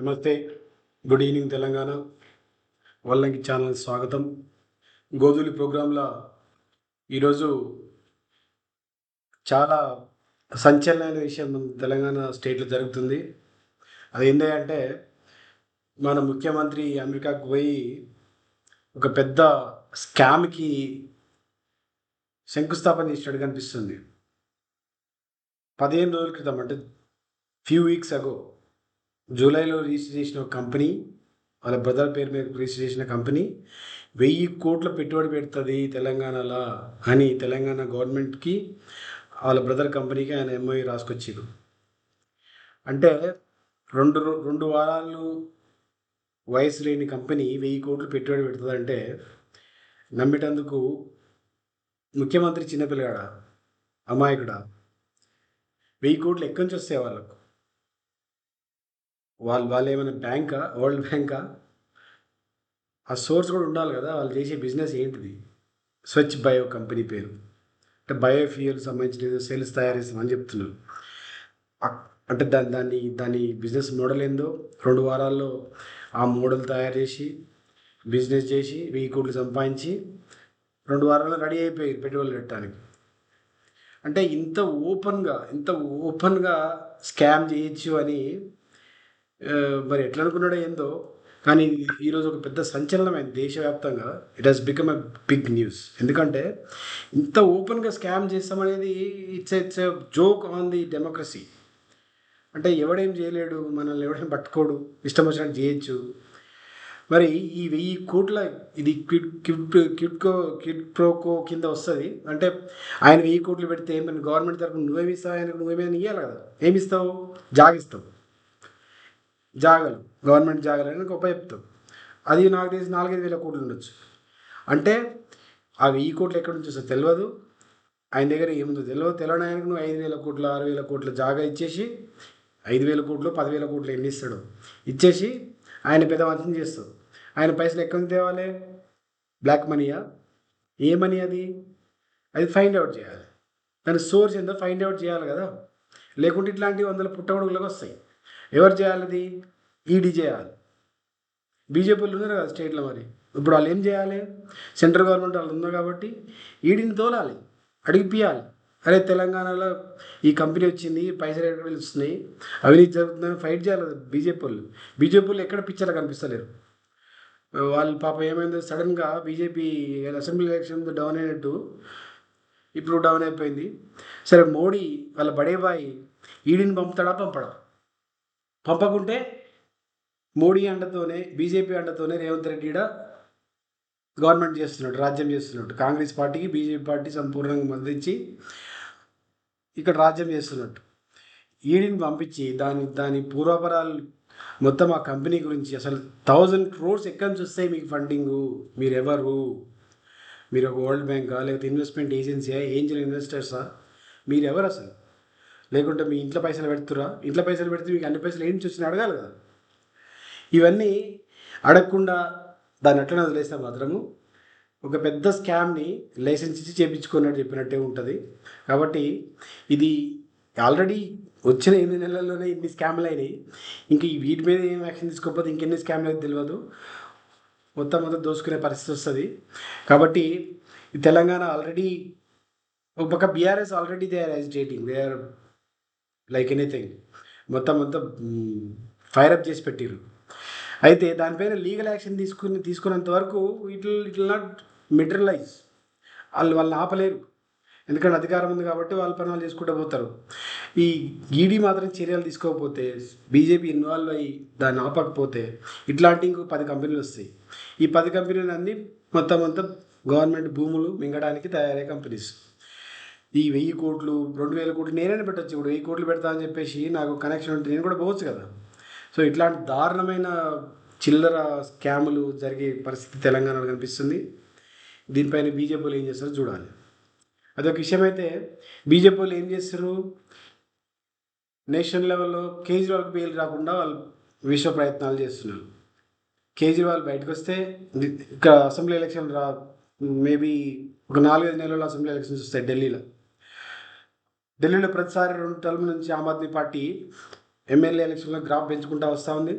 నమస్తే good evening Telangana. Vallanki channel స్వాగతం. గోధులి ప్రోగ్రాంలో ఈరోజు చాలా సంచలనమైన విషయం మన తెలంగాణ స్టేట్లో జరుగుతుంది. అది ఏంటంటే మన ముఖ్యమంత్రి అమెరికాకు పోయి ఒక పెద్ద స్కామ్కి శంకుస్థాపన చేసినట్టు కనిపిస్తుంది. పదిహేను రోజుల క్రితం అంటే ఫ్యూ వీక్స్ అగో జూలైలో రిజిస్టర్ చేసిన ఒక కంపెనీ వాళ్ళ బ్రదర్ పేరు మీద రిజిస్టర్ చేసిన కంపెనీ వెయ్యి కోట్ల పెట్టుబడి పెడుతుంది తెలంగాణలో అని తెలంగాణ గవర్నమెంట్కి వాళ్ళ బ్రదర్ కంపెనీకి ఆయన ఎంఓఈ రాసుకొచ్చారు అంటే రెండు రో- రెండు వారాలు వయసు లేని కంపెనీ వెయ్యి కోట్లు పెట్టుబడి పెడుతుందంటే నమ్మేటందుకు ముఖ్యమంత్రి చిన్నపిల్లగాడా అమాయకుడా? వెయ్యి కోట్లు ఎక్కడి నుంచి వస్తాయి వాళ్ళకు? వాళ్ళు వాళ్ళు ఏమైనా బ్యాంకా? వరల్డ్ బ్యాంకా? ఆ సోర్స్ కూడా ఉండాలి కదా వాళ్ళు చేసే బిజినెస్ ఏంటిది? స్వచ్ఛ బయో కంపెనీ పేరు. అంటే బయోఫ్యూయల్ సంబంధించిన ఏదో సెల్స్ తయారు చేస్తామని చెప్తున్నారు. అంటే దాని దాన్ని దాని బిజినెస్ మోడల్ ఏందో రెండు వారాల్లో ఆ మోడల్ తయారు చేసి బిజినెస్ చేసి వెయ్యి కోట్లు సంపాదించి రెండు వారాల్లో రెడీ అయిపోయి పెట్టుబడులు పెట్టడానికి. అంటే ఇంత ఓపెన్గా ఇంత ఓపెన్గా స్కామ్ చేయొచ్చు అని మరి ఎట్లా అనుకున్నాడో ఏందో. కానీ ఈరోజు ఒక పెద్ద సంచలనమైంది దేశవ్యాప్తంగా it has become a big news ఎందుకంటే ఇంత ఓపెన్గా scam చేస్తామనేది it's it's a joke on the democracy అంటే ఎవడేం చేయలేడు మనల్ని ఎవడేం పట్టుకోడు ఇష్టం వచ్చినట్టు చేయొచ్చు. మరి ఈ వెయ్యి కోట్ల ఇది క్విట్ క్విట్ క్విట్కో క్విట్ ప్రోకో కింద వస్తుంది. అంటే ఆయన వెయ్యి కోట్లు పెడితే మన గవర్నమెంట్ తరఫున నువ్వేమి ఇస్తావు ఆయనకు నువ్వేమైనా ఇవ్వాలి కదా. ఏమి ఇస్తావు? జాగిస్తావు జాగలు గవర్నమెంట్ జాగాలు అని గొప్ప చెప్తాం. అది నాకు తెలిసి నాలుగైదు వేల కోట్లు ఉండొచ్చు. అంటే ఆ వెయ్యి కోట్లు ఎక్కడి నుంచి వస్తుంది తెలియదు ఆయన దగ్గర ఏముందో తెలియదు తెలియని ఆయనకు నువ్వు ఐదు వేల కోట్ల ఆరు వేల కోట్ల జాగా ఇచ్చేసి ఐదు వేల కోట్లు పదివేల కోట్లు ఎన్ని ఇస్తాడు ఇచ్చేసి ఆయన పెద్ద వంచన చేస్తాడు ఆయన పైసలు ఎక్కడి నుంచి తేవాలి? బ్లాక్ మనీయా? ఏ మనీ అది? అది ఫైండ్ అవుట్ చేయాలి. దాని సోర్స్ ఏందో ఫైండ్ అవుట్ చేయాలి కదా. లేకుంటే ఇట్లాంటి వందల పుట్టగొడుగులకు వస్తాయి. ఎవరు చేయాలి ఈడీ చేయాలి. బీజేపీలు ఉన్నారు కదా స్టేట్లో మరి. ఇప్పుడు వాళ్ళు ఏం చేయాలి? సెంట్రల్ గవర్నమెంట్ వాళ్ళు ఉన్నారు కాబట్టి ఈడీని తోలాలి అడిగిపియాలి అరే తెలంగాణలో ఈ కంపెనీ వచ్చింది పైసలు ఎక్కడ వస్తున్నాయి అవినీతి జరుగుతుందని ఫైట్ చేయాలి బీజేపీ వాళ్ళు. బీజేపీ వాళ్ళు ఎక్కడ పిక్చర్లో కనిపిస్తలేరు. వాళ్ళు పాప ఏమైందో సడన్గా బీజేపీ అసెంబ్లీ ఎలక్షన్ డౌన్ అయినట్టు ఇప్పుడు డౌన్ అయిపోయింది. సరే మోడీ వాళ్ళ బడేబాయి ఈడీని పంపుతాడా పంపడా? పంపకుంటే మోడీ అండతోనే బీజేపీ అండతోనే రేవంత్ రెడ్డి గవర్నమెంట్ చేస్తున్నాడు రాజ్యం చేస్తున్నాడు కాంగ్రెస్ పార్టీకి బీజేపీ పార్టీ సంపూర్ణంగా మద్దతిచ్చి ఇక్కడ రాజ్యం చేస్తున్నట్టు. ఈడీని పంపించి దాని దాని పూర్వపరాలు మొత్తం ఆ కంపెనీ గురించి అసలు థౌజండ్ క్రోర్స్ ఎక్కడి నుంచి వస్తాయి మీకు ఫండింగు? మీరు ఎవరు మీరు ఒక వరల్డ్ బ్యాంకా? లేకపోతే ఇన్వెస్ట్మెంట్ ఏజెన్సీయా ఏంజల్ ఇన్వెస్టర్సా మీరు ఎవరు అసలు? లేకుంటే మీ ఇంట్లో పైసలు పెడుతురా ఇంట్లో పైసలు పెడితే మీకు అన్ని పైసలు ఏం చూసినా అడగాలి కదా. ఇవన్నీ అడగకుండా దాన్ని అట్లనే వదిలేస్తే మాత్రము ఒక పెద్ద స్కామ్ని లైసెన్స్ ఇచ్చి చేయించుకున్నట్టు చెప్పినట్టే ఉంటుంది. కాబట్టి ఇది ఆల్రెడీ వచ్చిన ఎనిమిది నెలల్లోనే ఇన్ని స్కామ్లు అయినాయి. ఇంకా వీటి మీద ఏం యాక్షన్ తీసుకోకపోతే ఇంకెన్ని స్కామ్లు అయితే తెలియదు మొత్తం మొత్తం దోసుకునే పరిస్థితి వస్తుంది. కాబట్టి తెలంగాణ ఆల్రెడీ ఒక పక్క BRS already they are agitating they are like anything మొత్తం అంతా ఫైర్ అప్ చేసి పెట్టిర్రు. అయితే దానిపైన లీగల్ యాక్షన్ తీసుకుని తీసుకున్నంత వరకు ఇట్ ఇట్ నాట్ మెటీరియలైజ్ వాళ్ళు వాళ్ళని ఆపలేరు. ఎందుకంటే అధికారం ఉంది కాబట్టి వాళ్ళ పని వాళ్ళు చేసుకుంటూ పోతారు. ఈ ఈడీ మాత్రం చర్యలు తీసుకోకపోతే బీజేపీ ఇన్వాల్వ్ అయ్యి దాన్ని ఆపకపోతే ఇట్లాంటి ఇంకో పది కంపెనీలు వస్తాయి. ఈ పది కంపెనీలు అన్నీ మొత్తం అంతా గవర్నమెంట్ భూములు మింగడానికి తయారయ్యే కంపెనీస్. ఈ వెయ్యి కోట్లు రెండు వేల కోట్లు నేనైనా పెట్టచ్చు. ఇప్పుడు వెయ్యి కోట్లు పెడతా అని చెప్పేసి నాకు కనెక్షన్ ఉంటే నేను కూడా పోవచ్చు కదా. సో ఇట్లాంటి దారుణమైన చిల్లర స్కాములు జరిగే పరిస్థితి తెలంగాణలో కనిపిస్తుంది. దీనిపైన బీజేపీ వాళ్ళు ఏం చేస్తారో చూడాలి. అదొక విషయం అయితే బీజేపీ వాళ్ళు ఏం చేస్తారు? నేషనల్ లెవెల్లో కేజ్రీవాల్కి బెయిల్ రాకుండా వాళ్ళు విశ్వ ప్రయత్నాలు చేస్తున్నారు. కేజ్రీవాల్ బయటకు వస్తే ఇక్కడ అసెంబ్లీ ఎలక్షన్ రా మేబీ ఒక నాలుగైదు నెలల్లో అసెంబ్లీ ఎలక్షన్స్ వస్తాయి ఢిల్లీలో. ఢిల్లీలో ప్రతిసారి రెండు టర్మ్ నుంచి ఆమ్ ఆద్మీ పార్టీ ఎమ్మెల్యే ఎలక్షన్లో గ్రాఫ్ పెంచుకుంటూ వస్తూ ఉంది.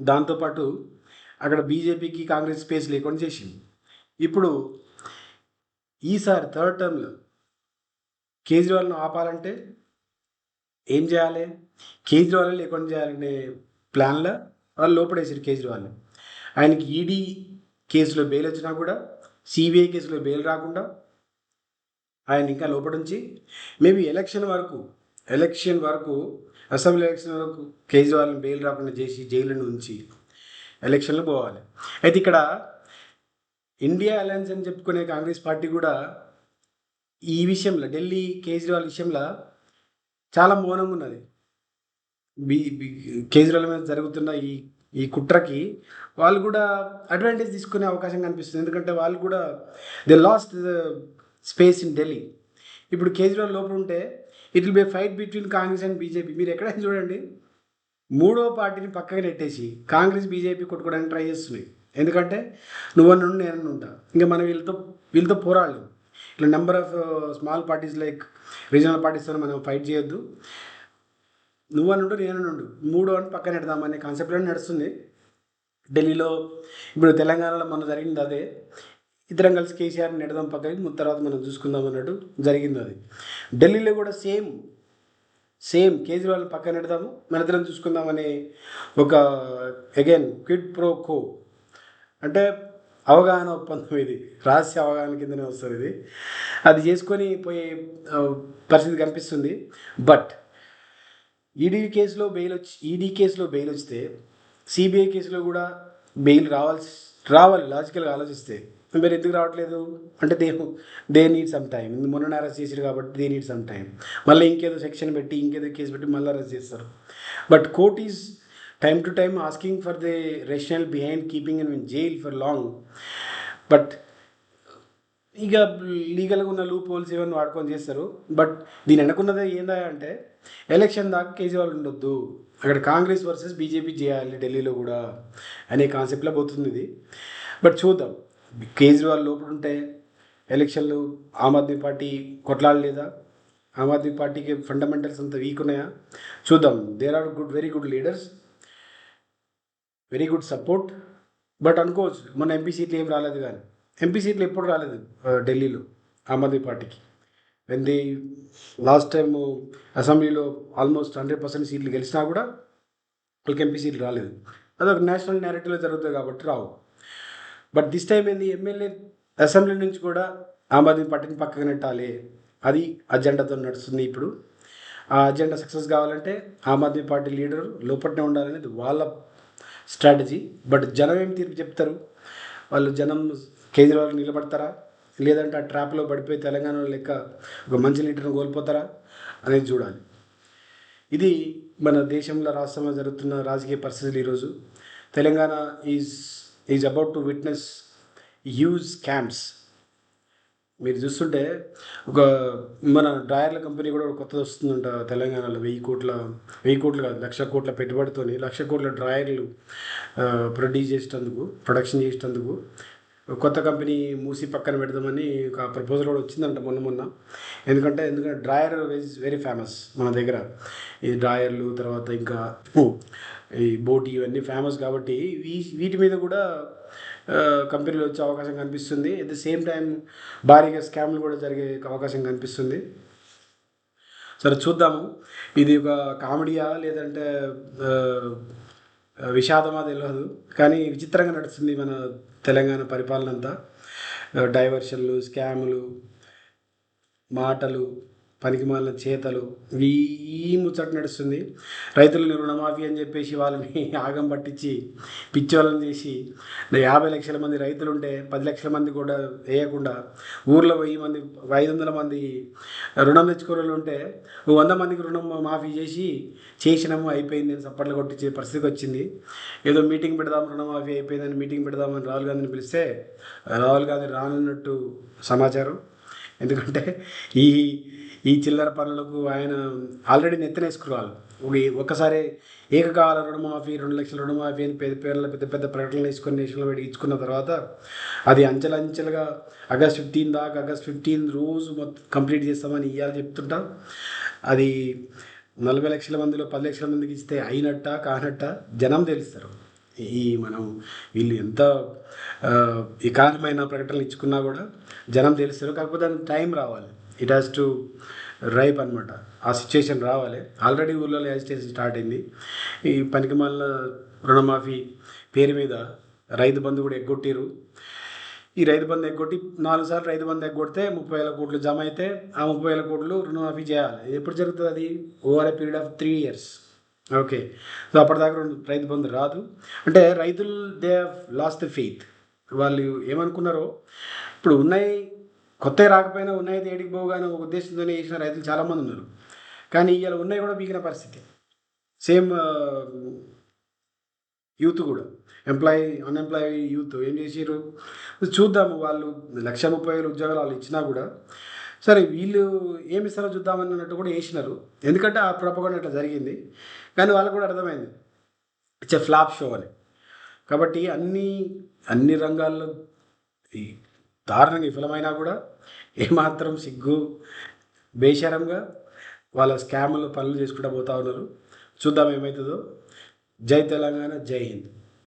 దాంతోపాటు అక్కడ బీజేపీకి కాంగ్రెస్ స్పేస్ లేకుండా చేసింది. ఇప్పుడు ఈసారి థర్డ్ టర్మ్లో కేజ్రీవాల్ను ఆపాలంటే ఏం చేయాలి? కేజ్రీవాల్ లేకుండా చేయాలనే ప్లాన్లో వాళ్ళు లోపడేసారు కేజ్రీవాల్. ఆయనకి ఈడీ కేసులో బెయిల్ వచ్చినా కూడా సిబిఐ కేసులో బెయిల్ రాకుండా ఆయన ఇంకా లోపడుంచి మేబీ ఎలక్షన్ వరకు ఎలక్షన్ వరకు అసెంబ్లీ ఎలక్షన్ వరకు కేజ్రీవాల్ని బెయిల్ రాకుండా చేసి జైలు ఉంచి ఎలక్షన్లు పోవాలి. అయితే ఇక్కడ ఇండియా అలయన్స్ అని చెప్పుకునే కాంగ్రెస్ పార్టీ కూడా ఈ విషయంలో ఢిల్లీ కేజ్రీవాల్ విషయంలో చాలా మౌనంగా ఉన్నది. బీ- కేజ్రీవాల్ మీద జరుగుతున్న ఈ ఈ కుట్రకి వాళ్ళు కూడా అడ్వాంటేజ్ తీసుకునే అవకాశం కనిపిస్తుంది. ఎందుకంటే వాళ్ళు కూడా they lost space in Delhi. ఇప్పుడు కేజ్రీవాల్ లోపల ఉంటే it will be fight between Congress and BJP. మీరు ఎక్కడైనా చూడండి. మూడో పార్టీని పక్కకి నెట్టేసి కాంగ్రెస్ బీజేపీ కొట్టుకోవడానికి ట్రై చేస్తున్నాయి ఎందుకంటే నువ్వన్న నుండి నేను ఉంటా. ఇంకా మనం వీళ్ళతో వీళ్ళతో పోరాడలేం. ఇట్లా number of small parties like regional పార్టీస్తో మనం ఫైట్ చేయొద్దు. నువ్వు నుండు నేను మూడో అని పక్కన పెడదామనే కాన్సెప్ట్లో నడుస్తుంది. ఢిల్లీలో ఇప్పుడు తెలంగాణలో మనం జరిగింది అదే. ఇద్దరం కలిసి కేసీఆర్ని నెడదాం పక్కకి ముందు తర్వాత మనం చూసుకుందాం అన్నట్టు జరిగింది అది. ఢిల్లీలో కూడా సేమ్ సేమ్ కేజ్రీవాల్ పక్కన పెడదాము మన ఇద్దరం చూసుకుందామని ఒక అగైన్ క్విడ్ ప్రో కో అంటే అవగాహన ఒప్పందం ఇది. రహస్య అవగాహన కిందనే వస్తుంది ఇది. అది చేసుకొని పోయే పరిస్థితి కనిపిస్తుంది. బట్ ఈడీ కేసులో బెయిల్ వచ్చి ఈడీ కేసులో బెయిల్ వస్తే సిబిఐ కేసులో కూడా బెయిల్ రావాల్సి రావాలి లాజికల్గా ఆలోచిస్తే మీరు ఎందుకు రావట్లేదు? అంటే they they need some time మొన్న అరెస్ట్ చేసారు కాబట్టి దే నీడ్ సమ్ టైం మళ్ళీ ఇంకేదో సెక్షన్ పెట్టి ఇంకేదో కేసు పెట్టి మళ్ళీ అరెస్ట్ చేస్తారు. But court is time to time asking for the rational behind keeping in jail for long but ఇక లీగల్గా ఉన్న లూప్ హోల్స్ ఏమైనా వాడుకొని చేస్తారు. బట్ దీని వెనకున్నది ఏందా అంటే ఎలక్షన్ దాకా కేజ్రీవాల్ ఉండొద్దు. అక్కడ కాంగ్రెస్ వర్సెస్ బీజేపీ చేయాలి ఢిల్లీలో కూడా అనే కాన్సెప్ట్లో పోతుంది ఇది. బట్ చూద్దాం. కేజ్రీవాల్ లోపల ఉంటే ఎలక్షన్లు ఆమ్ ఆద్మీ పార్టీ కొట్లాడలేదా? ఆమ్ ఆద్మీ పార్టీకి ఫండమెంటల్స్ అంత వీక్ ఉన్నాయా? చూద్దాం. There are good very good leaders very good support but అనుకోవచ్చు. మన ఎంపీ సీట్లు ఏం రాలేదు కానీ. ఎంపీ సీట్లు ఎప్పుడు రాలేదు? ఢిల్లీలో ఆమ్ ఆద్మీ పార్టీకి. వెన్ ది లాస్ట్ టైం అసెంబ్లీలో ఆల్మోస్ట్ హండ్రెడ్ పర్సెంట్ సీట్లు గెలిచినా కూడా వాళ్ళకి ఎంపీ సీట్లు రాలేదు. అదొక నేషనల్ నేరేటివ్లో జరుగుతుంది కాబట్టి రావు. బట్ దిస్ టైం ఏంది ఎమ్మెల్యే అసెంబ్లీ నుంచి కూడా ఆమ్ ఆద్మీ పార్టీని పక్కకు నెట్టాలి. అది అజెండాతో నడుస్తుంది ఇప్పుడు. ఆ అజెండా సక్సెస్ కావాలంటే ఆమ్ ఆద్మీ పార్టీ లీడర్ లోపట్నే ఉండాలనేది వాళ్ళ స్ట్రాటజీ. బట్ జనం ఏం తీర్పు చెప్తారు? వాళ్ళు జనం కేజ్రీవాల్ నిలబడతారా? లేదంటే ఆ ట్రాప్లో పడిపోయి తెలంగాణలో లెక్క ఒక మంచి లీడర్ని కోల్పోతారా అనేది చూడాలి. ఇది మన దేశంలో రాష్ట్రంలో జరుగుతున్న రాజకీయ పరిస్థితులు ఈరోజు. Telangana is is about to witness huge scams మీరు చూస్తుంటే ఒక మన డ్రాయర్ల కంపెనీ కూడా కొత్తది వస్తుందంట తెలంగాణలో. వెయ్యి కోట్ల వెయ్యి కోట్లు కాదు లక్ష కోట్ల పెట్టుబడితోని లక్ష కోట్ల డ్రాయర్లు ప్రొడ్యూస్ చేసేటందుకు ప్రొడక్షన్ చేసేటందుకు కొత్త కంపెనీ మూసి పక్కన పెడదామని ఒక ప్రపోజల్ కూడా వచ్చిందంట మొన్న మొన్న. ఎందుకంటే ఎందుకంటే డ్రాయర్ ఈజ్ వెరీ ఫేమస్ మన దగ్గర. ఈ డ్రాయర్లు తర్వాత ఇంకా ఈ బోటి ఇవన్నీ ఫేమస్ కాబట్టి వీటి మీద కూడా కంపెనీలు వచ్చే అవకాశం కనిపిస్తుంది. అట్ ద సేమ్ టైం భారీగా స్కామ్లు కూడా జరిగే అవకాశం కనిపిస్తుంది. సరే చూద్దాము. ఇది ఒక కామెడీయా లేదంటే విషాదమా తెలియదు కానీ విచిత్రంగా నడుస్తుంది మన తెలంగాణ పరిపాలన అంతా. డైవర్షన్లు స్కాములు మాటలు పనికిమాలిన చేతలు ఈ ముచ్చట నడుస్తుంది. రైతులను రుణమాఫీ అని చెప్పేసి వాళ్ళని ఆగం పట్టించి పిచ్చోళ్ళని చేసి యాభై లక్షల మంది రైతులు ఉంటే పది లక్షల మంది కూడా వేయకుండా ఊర్లో వెయ్యి మంది ఐదు వందల మంది రుణం తెచ్చుకోరలు ఉంటే వంద మందికి రుణం మాఫీ చేసి చేసినాము అయిపోయింది అని చప్పట్లు కొట్టించే పరిస్థితికి వచ్చింది. ఏదో మీటింగ్ పెడదాం రుణమాఫీ అయిపోయిందని మీటింగ్ పెడదామని రాహుల్ గాంధీని పిలిస్తే రాహుల్ గాంధీ రానున్నట్టు సమాచారం. ఎందుకంటే ఈ ఈ చిల్లర పనులకు ఆయన ఆల్రెడీ నెత్తనేసుకురావాలి ఒక ఒకసారి ఏకకాల రుణమాఫీ రెండు లక్షల రుణమాఫీ అని పెద్ద పేర్ల పెద్ద పెద్ద ప్రకటనలు వేసుకొని నేషనల్ వైడ్ ఇచ్చుకున్న తర్వాత అది అంచెలంచెలుగా ఆగస్ట్ ఫిఫ్టీన్ దాకా ఆగస్ట్ ఫిఫ్టీన్ రోజు మొత్తం కంప్లీట్ చేస్తామని ఇవ్వాలి చెప్తుంటా. అది నలభై లక్షల మందిలో పది లక్షల మందికి ఇస్తే అయినట్ట కానట్ట జనం తెలుస్తారు. ఈ మనం వీళ్ళు ఎంత వికారమైన కారణమైన ప్రకటనలు ఇచ్చుకున్నా కూడా జనం తెలుస్తారు. కాకపోతే దానికి టైం రావాలి. ఇట్ హ్యాస్ టు రైప్ అనమాట ఆ సిచ్యుయేషన్ రావాలి. ఆల్రెడీ ఊళ్ళో యాజిటేషన్ స్టార్ట్ అయింది. ఈ పనికి రుణమాఫీ పేరు మీద రైతు బంధు కూడా ఎగ్గొట్టిరు. ఈ రైతు బంధు ఎగ్గొట్టి నాలుగు సార్లు రైతు బంధు ఎగ్గొడితే ముప్పై వేల కోట్లు జమ అయితే ఆ ముప్పై వేల కోట్లు రుణమాఫీ చేయాలి. ఎప్పుడు జరుగుతుంది అది? Over a period of three years okay so అప్పటిదాకా రైతు బంధు రాదు. అంటే రైతులు they have lost the faith వాళ్ళు ఏమనుకున్నారో ఇప్పుడు ఉన్నాయి కొత్త రాకపోయినా ఉన్నాయి ఏడికి పోగానే ఒక ఉద్దేశంతోనే వేసిన రైతులు చాలామంది ఉన్నారు. కానీ ఇవాళ ఉన్నాయి కూడా బీగిన పరిస్థితి. సేమ్ యూత్ కూడా. ఎంప్లాయీ అన్ఎంప్లాయీ యూత్ ఏం చేసారు చూద్దాము వాళ్ళు లక్ష ముప్పై వేలు ఉద్యోగాలు వాళ్ళు ఇచ్చినా కూడా సరే వీళ్ళు ఏమి ఇస్తారో చూద్దామని అన్నట్టు కూడా వేసినారు ఎందుకంటే ఆ ప్రపగొండ అట్లా జరిగింది. కానీ వాళ్ళకు కూడా అర్థమైంది. ఇట్స్ ఎ ఫ్లాప్ షో అని. కాబట్టి అన్ని అన్ని రంగాల్లో ఈ దారుణంగా విఫలమైనా కూడా ఏమాత్రం సిగ్గు బేషరంగా వాళ్ళ స్కామ్లు పనులు చేసుకుంటూ పోతా ఉన్నారు. చూద్దాం ఏమవుతుందో జై తెలంగాణ జై హింద్.